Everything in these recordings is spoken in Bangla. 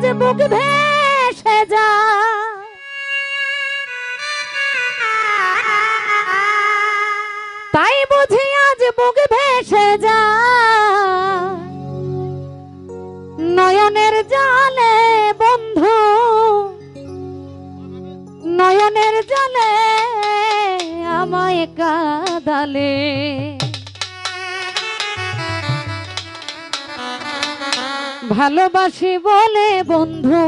আজ বুক ভেসে যা। তাই বুঝি আজ বুক ভেসে যা। নয়নের জালে বন্ধু, নয়নের জলে আমায় কাদালে। ভালোবাসি বলে বন্ধু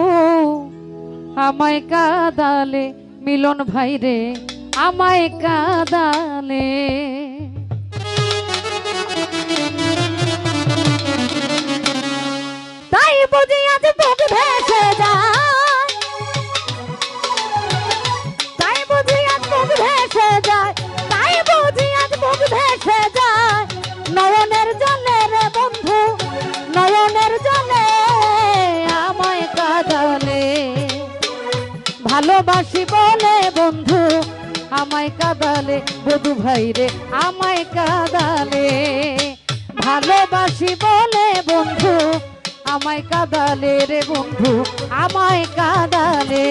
আমায় কাদালে মিলন ভাইরে আমায় কাদালে। ভালোবাসি বলে বন্ধু, আমায় কাদালে, বধু ভাই রে, আমায় কাদালে। ভালোবাসি বলে বন্ধু, আমায় কাদালে রে বন্ধু, আমায় কাঁদালে।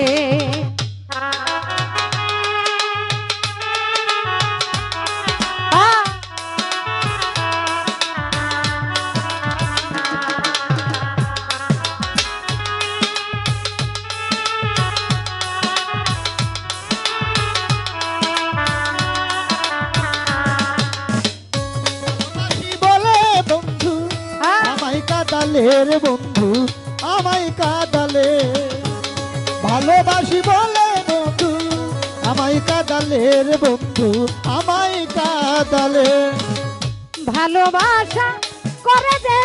কাদালে রে বন্ধু, আমায় কাদালে। ভালোবাসি বলে বন্ধু, আমায় কাদালের বন্ধু, আমায় কাদালে। ভালোবাসা করে যে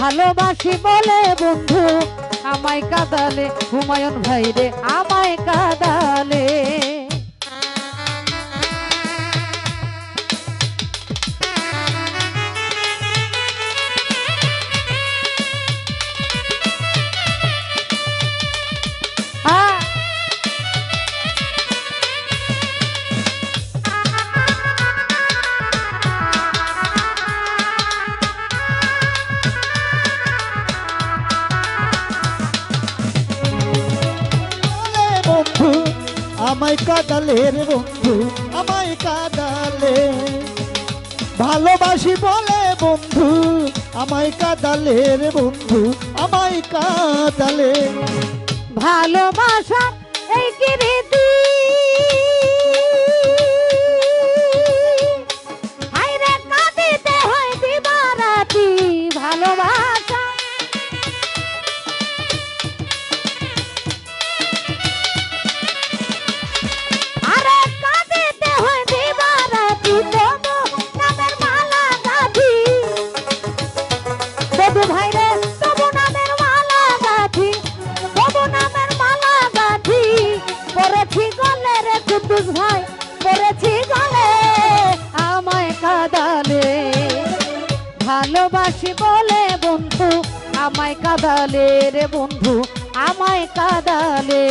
ভালোবাসি বলে বন্ধু আমায় কাদালে। হুমায়ুন ভাই রে আমায় কাদালে। আমায় কাদালে রে বন্ধু, আমায় কাদালে। ভালোবাসি বলে বন্ধু, আমায় কাদালে রে বন্ধু, আমায় কাদালে। ভালোবাসা আমায় কাদালে রে বন্ধু আমায় কাদালে।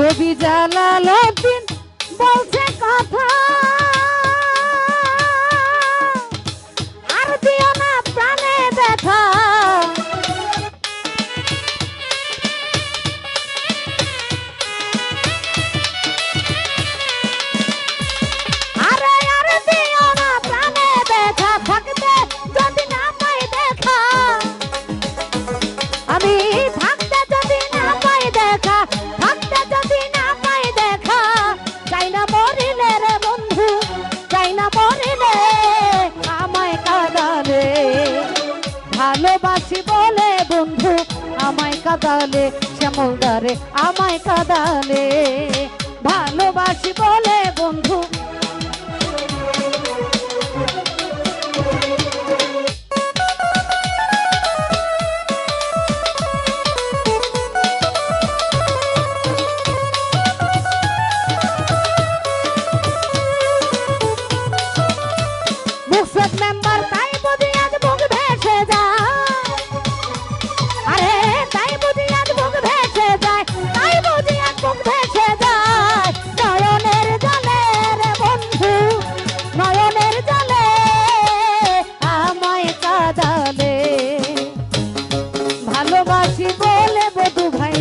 কবি জালালউদ্দিন বলছে কথা কাদালে শ্যামলদারে আমায় কাদালে। ভালোবাসি বলে বন্ধু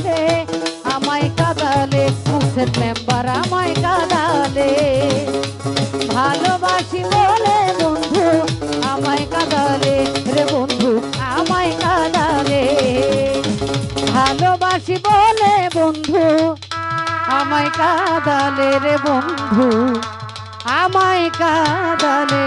রে আমায় কাদালে মুসের মেম্বার আমায় কাদালে। ভালোবাসি বলে বন্ধু, আমায় কাদালে, রে বন্ধু, আমায় কাদালে। ভালোবাসি বলে বন্ধু, আমায় কাদালে, রে বন্ধু, আমায় কাদালে।